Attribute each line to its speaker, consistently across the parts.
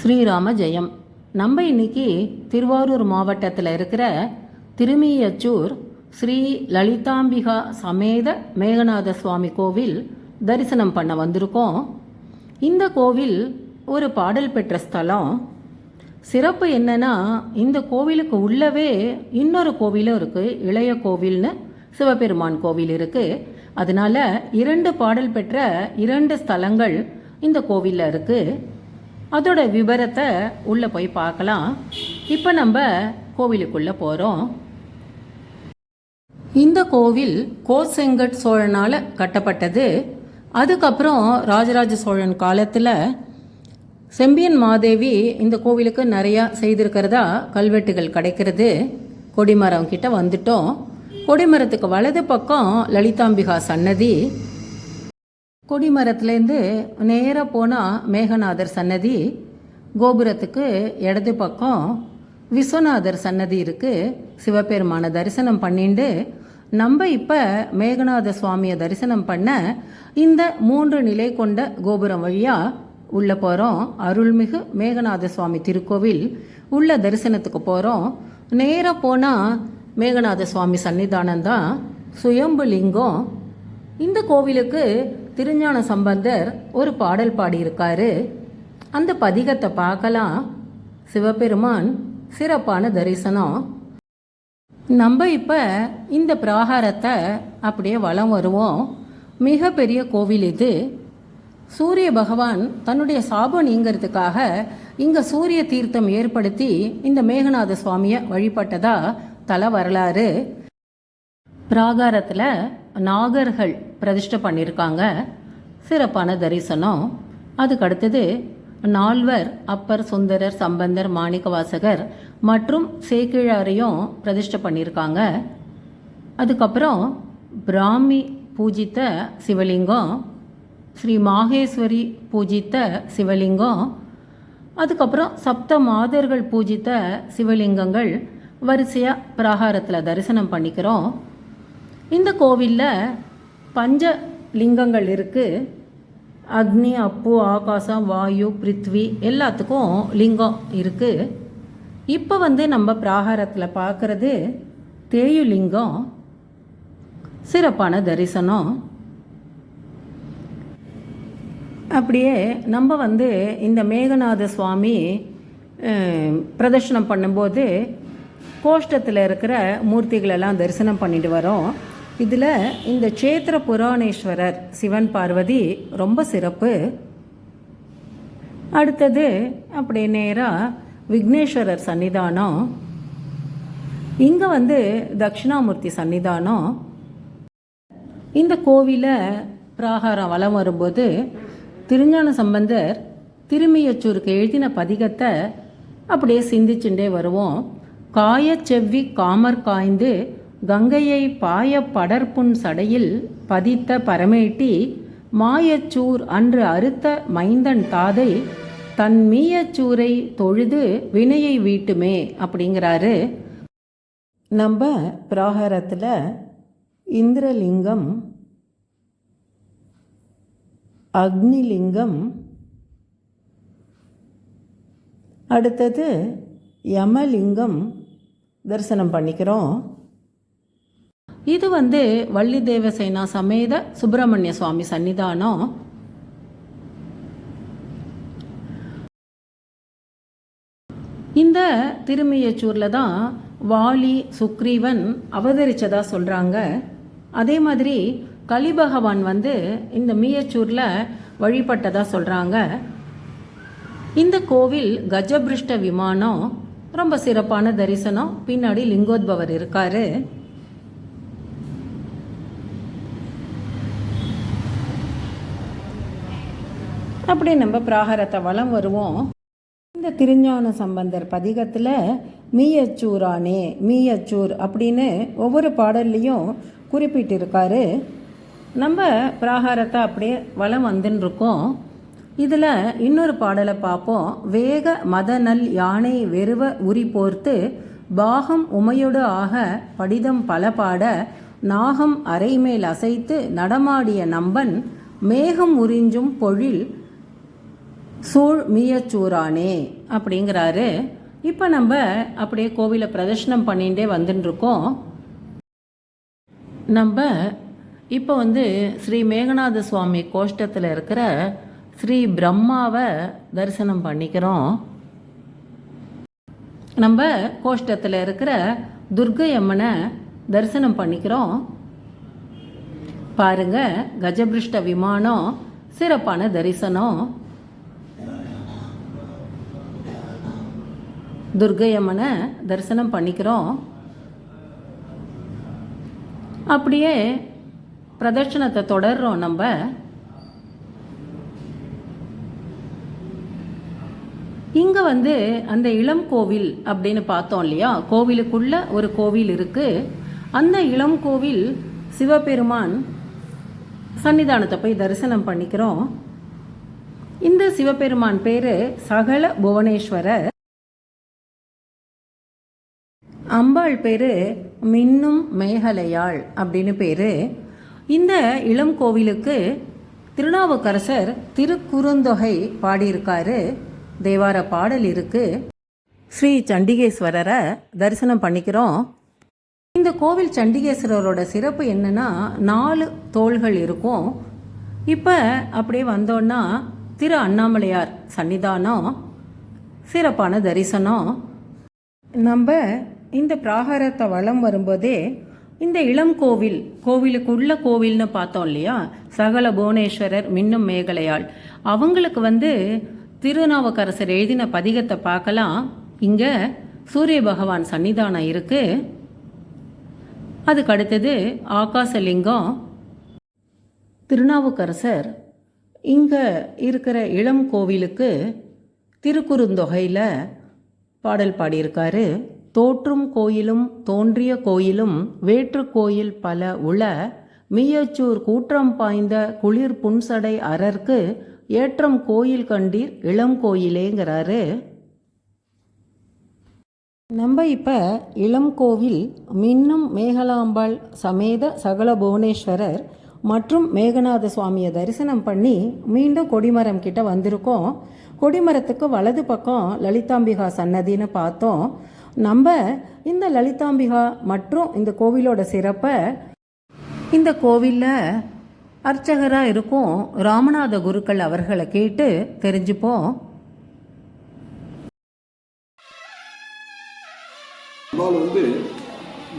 Speaker 1: ஸ்ரீராம ஜெயம். நம்ம இன்னைக்கு திருவாரூர் மாவட்டத்தில் இருக்கிற திருமியச்சூர் ஸ்ரீ லலிதாம்பிகா சமேத மேகநாத சுவாமி கோவில் தரிசனம் பண்ண வந்திருக்கோம். இந்த கோவில் ஒரு பாடல் பெற்ற ஸ்தலம். சிறப்பு என்னன்னா இந்த கோவிலுக்கு உள்ளவே இன்னொரு கோவிலும் இருக்குது இளைய கோவில்னு சிவபெருமான் கோவில் இருக்குது அதனால இரண்டு பாடல் பெற்ற இரண்டு ஸ்தலங்கள் இந்த கோவிலில் இருக்குது அதோட விவரத்தை உள்ளே போய் பார்க்கலாம். இப்போ நம்ம கோவிலுக்குள்ளே போகிறோம் இந்த கோவில் கோசெங்கட் சோழனால் கட்டப்பட்டது. அதுக்கப்புறம் ராஜராஜ சோழன் காலத்தில் செம்பியன் மாதேவி இந்த கோவிலுக்கு நிறையா செய்திருக்கிறதா கல்வெட்டுகள் கிடைக்கிறது. கொடிமரம் கிட்ட வந்துட்டோம். கொடிமரத்துக்கு வலது பக்கம் லலிதாம்பிகா சன்னதி. கொடிமரத்துலேருந்து நேராக போனால் மேகநாதர் சன்னதி கோபுரத்துக்கு இடது பக்கம் விஸ்வநாதர் சன்னதி இருக்குது சிவபெருமானை தரிசனம் பண்ணிண்டு நம்ம இப்போ மேகநாத சுவாமியை தரிசனம் பண்ண இந்த மூன்று நிலை கொண்ட கோபுரம் வழியாக உள்ளே போகிறோம் அருள்மிகு மேகநாத சுவாமி திருக்கோவில் உள்ள தரிசனத்துக்கு போகிறோம் நேராக போனால் மேகநாத சுவாமி சன்னிதானம் தான் சுயம்பு லிங்கம். இந்த கோவிலுக்கு திருஞான சம்பந்தர் ஒரு பாடல் பாடியிருக்காரு. அந்த பதிகத்தை பார்க்கலாம். சிவபெருமான் சிறப்பான தரிசனம். நம்ம இப்போ இந்த பிராகாரத்தை அப்படியே வலம் வருவோம். மிகப்பெரிய கோவில் இது. சூரிய பகவான் தன்னுடைய சாபம் நீங்கிறதுக்காக இங்கே சூரிய தீர்த்தம் ஏற்படுத்தி இந்த மேகநாத சுவாமியை வழிபட்டதா தல வரலாறு. பிராகாரத்தில் நாகர்கள் பிரதிஷ்டை பண்ணியிருக்காங்க சிறப்பான தரிசனம். அதுக்கு அடுத்தது நால்வர் அப்பர் சுந்தரர் சம்பந்தர் மாணிக்கவாசகர் மற்றும் சேக்கிழாரையும் பிரதிஷ்டை பண்ணியிருக்காங்க அதுக்கப்புறம் பிராமி பூஜித்த சிவலிங்கம் ஸ்ரீ மாகேஸ்வரி பூஜித்த சிவலிங்கம் அதுக்கப்புறம் சப்த மாதர்கள் பூஜித்த சிவலிங்கங்கள் வரிசையாக பிராகாரத்தில் தரிசனம் பண்ணிக்கிறோம். இந்த கோவிலில் பஞ்ச லிங்கங்கள் இருக்குது அக்னி அப்பு ஆகாசம் வாயு பிருத்வி எல்லாத்துக்கும் லிங்கம் இருக்குது இப்போ வந்து நம்ம பிராகாரத்தில் பார்க்குறது தேயு லிங்கம் சிறப்பான தரிசனம். அப்படியே நம்ம வந்து இந்த மேகநாத சுவாமி பிரதர்ஷனம் பண்ணும்போது கோஷ்டத்தில் இருக்கிற மூர்த்திகளெல்லாம் தரிசனம் பண்ணிட்டு வரோம். இதில் இந்த சேத்திர புராணேஸ்வரர் சிவன் பார்வதி ரொம்ப சிறப்பு. அடுத்தது அப்படியே நேராக விக்னேஸ்வரர் சன்னிதானம். இங்கே வந்து தட்சிணாமூர்த்தி சன்னிதானம். இந்த கோவிலை பிராகாரம் வலம் வரும்போது திருஞான சம்பந்தர் திருமியச்சூருக்கு எழுதின பதிகத்தை அப்படியே சிந்திச்சுட்டே வருவோம். காய செவ்வி காமர் காய்ந்து கங்கையை பாய படர்புன் சடையில் பதித்த பரமேட்டி மாயச்சூர் அன்று அறுத்த மைந்தன் தாதை தன் மீயச்சூரை தொழுது வினையை வீட்டுமே அப்படிங்கிறாரு. நம்ம பிராகாரத்தில் இந்திரலிங்கம் அக்னிலிங்கம் அடுத்தது யமலிங்கம் தரிசனம் பண்ணிக்கிறோம். இது வந்து வள்ளி தேவசேனா சமேத சுப்பிரமணிய சுவாமி சன்னிதானம். இந்த திருமியச்சூரில் தான் வாலி சுக்ரீவன் அவதரிச்சதா சொல்கிறாங்க அதே மாதிரி கலிபகவான் வந்து இந்த மீயச்சூரில் வழிபட்டதா சொல்கிறாங்க இந்த கோவில் கஜபிருஷ்ட விமானம் ரொம்ப சிறப்பான தரிசனம். பின்னாடி லிங்கோத்பவர் இருக்காரு. அப்படியே நம்ம பிராகாரத்தை வலம் வருவோம். இந்த திருஞான சம்பந்தர் பதிகத்தில் மீயச்சூரானே மீயச்சூர் அப்படின்னு ஒவ்வொரு பாடல்லையும் குறிப்பிட்டிருக்காரு. நம்ம பிராகாரத்தை அப்படியே வலம் வந்துன்னு இருக்கோம் இதில் இன்னொரு பாடலை பார்ப்போம். வேக மதநல் யானை வெறுவ உரி போர்த்து பாகம் உமையொடு ஆக படிதம் பல பாட நாகம் அரைமேல் அசைத்து நடமாடிய நம்பன் மேகம் உறிஞ்சும் பொழில் சூழ் மீயச்சூரானே அப்படிங்கிறாரு. இப்போ நம்ம அப்படியே கோவிலை பிரதர்ஷனம் பண்ணிகிட்டே வந்துட்டுருக்கோம் நம்ம இப்போ வந்து ஸ்ரீ மேகநாத சுவாமி கோஷ்டத்தில் இருக்கிற ஸ்ரீ பிரம்மாவை தரிசனம் பண்ணிக்கிறோம். நம்ம கோஷ்டத்தில் இருக்கிற துர்க்கை அம்மனை தரிசனம் பண்ணிக்கிறோம். பாருங்க கஜபிருஷ்ட விமானம் சிறப்பான தரிசனம். துர்க்கை அம்மனை தரிசனம் பண்ணிக்கிறோம். அப்படியே பிரதட்சணத்தை தொடர்றோம் நம்ம. இங்கே வந்து அந்த இளம் கோவில் அப்படின்னு பார்த்தோம் இல்லையா? கோவிலுக்குள்ள ஒரு கோவில் இருக்கு. அந்த இளம் கோவில் சிவபெருமான் சன்னிதானத்தை போய் தரிசனம் பண்ணிக்கிறோம். இந்த சிவபெருமான் பேரு சகல புவனேஸ்வரர். அம்பாள் பேர் மின்னும் மேகலையாள் அப்படின்னு பேர். இந்த இளம் கோவிலுக்கு திருநாவுக்கரசர் திருக்குறுந்தொகை பாடியிருக்காரு. தேவார பாடல் இருக்கு. ஸ்ரீ சண்டிகேஸ்வரரை தரிசனம் பண்ணிக்கிறோம். இந்த கோவில் சண்டிகேஸ்வரரோட சிறப்பு என்னன்னா நாலு தோள்கள் இருக்கும். இப்போ அப்படியே வந்தோன்னா திரு அண்ணாமலையார் சன்னிதானம் சிறப்பான தரிசனம். நம்ம இந்த பிராகாரத்தை வலம் வரும்போதே இந்த இளம் கோவில் கோவிலுக்குள்ள கோவில்னு பார்த்தோம் இல்லையா? சகல புவனேஸ்வரர் மின்னும் மேகலையாள் அவங்களுக்கு வந்து திருநாவுக்கரசர் எழுதின பதிகத்தை பார்க்கலாம். இங்கே சூரிய பகவான் சன்னிதானம் இருக்கு. அதுக்கு அடுத்தது ஆகாசலிங்கம். திருநாவுக்கரசர் இங்கே இருக்கிற இளம் கோவிலுக்கு திருக்குறுந்தொகையில் பாடல் பாடியிருக்காரு. தோற்றும் கோயிலும் தோன்றிய கோயிலும் வேற்று கோயில் பல உள மீயச்சூர் கூற்றம் பாய்ந்த குளிர் புன்சடை அரர்க்கு ஏற்றம் கோயில் கண்டீர் இளம் கோயிலேங்கிறாரு. நம்ம இப்போ இளம் கோவில் மின்னும் மேகலாம்பாள் சமேத சகல புவனேஸ்வரர் மற்றும் மேகநாத சுவாமியை தரிசனம் பண்ணி மீண்டும் கொடிமரம் கிட்ட வந்திருக்கோம். கொடிமரத்துக்கு வலது பக்கம் லலிதாம்பிகா சன்னதின்னு பார்த்தோம். நம்ம இந்த லலிதாம்பிகா மற்றும் இந்த கோவிலோட சிறப்பை இந்த கோவிலில் அர்ச்சகராக இருக்கும் ராமநாத குருக்கள் அவர்களை கேட்டு தெரிஞ்சுப்போம்.
Speaker 2: அம்பாள் வந்து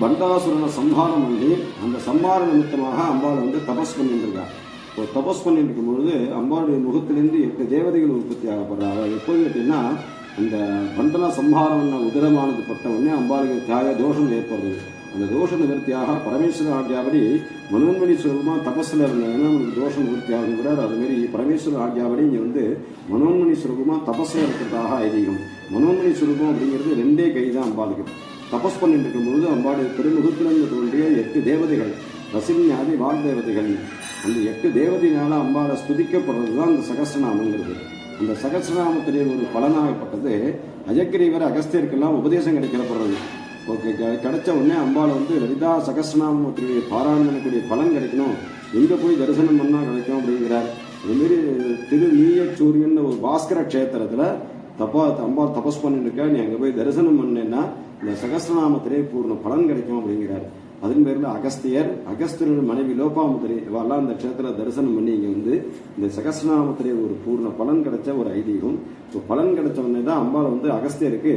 Speaker 2: பண்டாசுரனை சம்ஹாரம் பண்ணி அந்த சம்ஹார நிமித்தமாக அம்பாள் வந்து தபஸ் பண்ணிட்டு இப்போ தபஸ் பண்ணிட்டு இருக்கும்பொழுது அம்பாளுடைய முகத்திலிருந்து எட்டு தேவதைகள் உற்பத்தி ஆகப்படுறாங்க எப்போது கேட்டீங்கன்னா அந்த பண்டன சம்ஹாரம் பண்ண உதரமானது பட்ட உடனே அம்பாளுக்கு தியாக தோஷம் ஏற்படுது. அந்த தோஷ நிவர்த்தியாக பரமேஸ்வரர் ஆகியாபடி மனோன்மணி சுரூபமாக தபஸில் இருந்ததுன்னா உங்களுக்கு தோஷம் நிவர்த்தி ஆகும் அதுமாரி பரமேஸ்வர ஆகியாபடி இங்கே வந்து மனோன்மணி சுரூபமாக தபஸில் இருக்கிறதாக ஐதீகம். மனோன்மணி சுரூபம் அப்படிங்கிறது ரெண்டே கை தான் அம்பாளுக்கு. தபஸ் பண்ணிட்டு இருக்கும்போது அம்பாளுடைய திருமுகத்திலிருந்து தோன்றிய எட்டு தேவதைகள் ரசிஞாதி வாக்தேவதைகள் அந்த எட்டு தேவதையினால அம்பாவை ஸ்துதிக்கப்படுறது தான் அந்த சகசிரநாமங்கிறது அந்த சகசிரநாமத்திலே ஒரு பலனாகப்பட்டது. அஜக்கிரீவர் அகஸ்தியருக்கெல்லாம் உபதேசம் கிடைக்கப்படுறது. ஓகே கிடைச்ச உடனே அம்பாள் வந்து லலிதா சகசிரநாமத்துடைய பாராயணம் பண்ணக்கூடிய பலன் கிடைக்கணும். எங்கே போய் தரிசனம் பண்ணால் கிடைக்கும்? அப்படிங்கிறார். அதுமாரி திரு நீயச்சூரியன் ஒரு பாஸ்கர க்ஷேத்திரத்தில் தப்பா அம்பாள் தபஸ் பண்ணிட்டு இருக்கா நீ அங்கே போய் தரிசனம் பண்ணேன்னா இந்த சகசிரநாமத்திலே பூர்ண பலன் கிடைக்கும் அப்படிங்கிறார். அதன் பேரில் அகஸ்தியர் அகஸ்தியரோட மனைவி லோபாமுத்திரை இவெல்லாம் அந்த க்ஷேத்திர தரிசனம் பண்ணி இங்கே வந்து இந்த சகசிரநாமத்திலே ஒரு பூர்ண பலன் கிடைச்ச ஒரு ஐதீகம். இப்போ பலன் கிடைச்ச உடனே தான் அம்பாள் வந்து அகஸ்தியருக்கு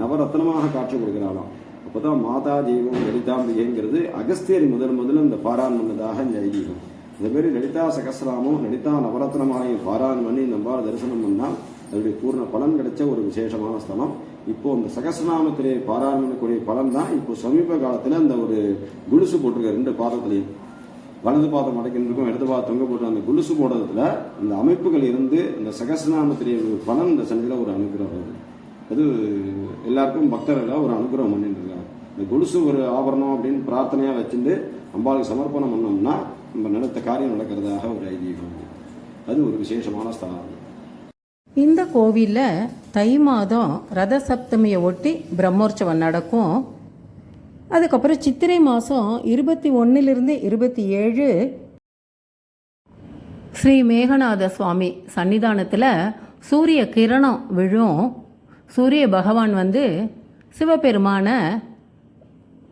Speaker 2: நவரத்னமாக காட்சி கொடுக்கிறாளாம். அப்போதான் மாதா தெய்வம் லலிதாம்பிகைங்கிறது அகஸ்தியர் முதல் முதல்ல இந்த பாராண் பண்ணதாக இந்த ஐதீகம். இந்த மாதிரி லலிதா சகசிராமம் லலிதா நவரத்னமாலையும் பாராயணம் பண்ணி இந்த அம்பாள் தரிசனம் பண்ணால் அதனுடைய பூர்ண பலன் கிடைச்ச ஒரு விசேஷமான ஸ்தலம். இப்போ அந்த சகசநாமத்திலே பாராயணம் பலன் தான் இப்போ சமீப காலத்தில் அந்த ஒரு குலுசு போட்டிருக்க ரெண்டு பாதத்திலையும். வலது பாதம் அடைக்கின்றிருக்கும் இடது பாதம் தொங்க போட்டு அந்த குலுசு போடுறதுல அந்த அமைப்புகள் இருந்து அந்த சகசநாமத்திலே ஒரு பலன் இந்த சன்னிதியில் ஒரு அனுகிரகம் வருது. அது எல்லாருக்கும் பக்தர்களை ஒரு அனுகிரகம் பண்ணிட்டு இருக்காங்க இந்த குலுசு ஒரு ஆபரணம் அப்படின்னு பிரார்த்தனையாக வச்சுட்டு அம்பாளுக்கு சமர்ப்பணம் பண்ணோம்னா நம்ம நினைத்த காரியம் நடக்கிறதாக ஒரு ஐதீகம். அது ஒரு விசேஷமான ஸ்தலம்.
Speaker 1: இந்த கோவிலில் தை மாதம் ரத சப்தமியை ஒட்டி பிரம்மோற்சவம் நடக்கும். அதுக்கப்புறம் சித்திரை மாதம் இருபத்தி ஒன்றிலிருந்து இருபத்தி ஏழு ஸ்ரீ மேகநாத சுவாமி சன்னிதானத்தில் சூரிய கிரணம் விழும். சூரிய பகவான் வந்து சிவபெருமானை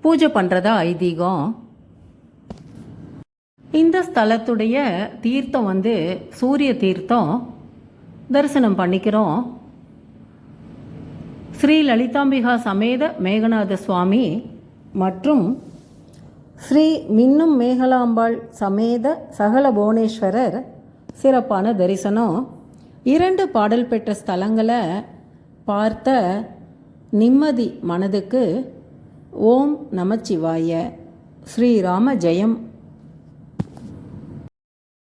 Speaker 1: பூஜை பண்ணுறதா ஐதீகம். இந்த ஸ்தலத்துடைய தீர்த்தம் வந்து சூரிய தீர்த்தம். தரிசனம் பண்ணிக்கிறோம். ஸ்ரீ லலிதாம்பிகா சமேத மேகநாத சுவாமி மற்றும் ஸ்ரீ மின்னும் மேகலாம்பாள் சமேத சகல புவனேஸ்வரர் சிறப்பான தரிசனம். இரண்டு பாடல் பெற்ற ஸ்தலங்களை பார்த்த நிம்மதி மனதுக்கு ஓம் நமச்சிவாய. ஸ்ரீராம ஜெயம்.